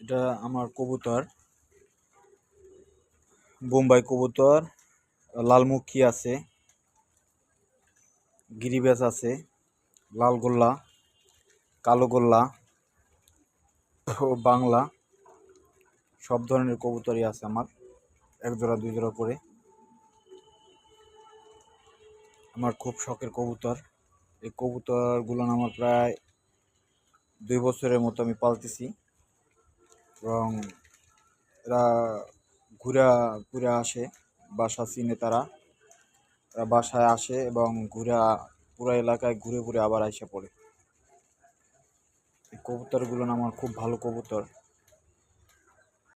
এটা আমার কবুতর বোম্বাই কবুতর লালমুখী আছে গিরিবাজ আছে, লাল গোল্লা, কালো গোল্লা ও বাংলা, সব ধরনের কবুতরই আছে আমার, এক জোড়া, দুই জোড়া করে। আমার খুব শখের কবুতর। এই কবুতরগুলো আমার প্রায় দুই বছরের মতো আমি পালতেছি। এবং এরা ঘুরা, ঘুরে আসে, বাসা চিনে তারা। তারা বাসায় আসে এবং ঘুরা পুরো এলাকায় ঘুরে ঘুরে আবার আইসা পড়ে। এই কবুতরগুলো আমার খুব ভালো কবুতর।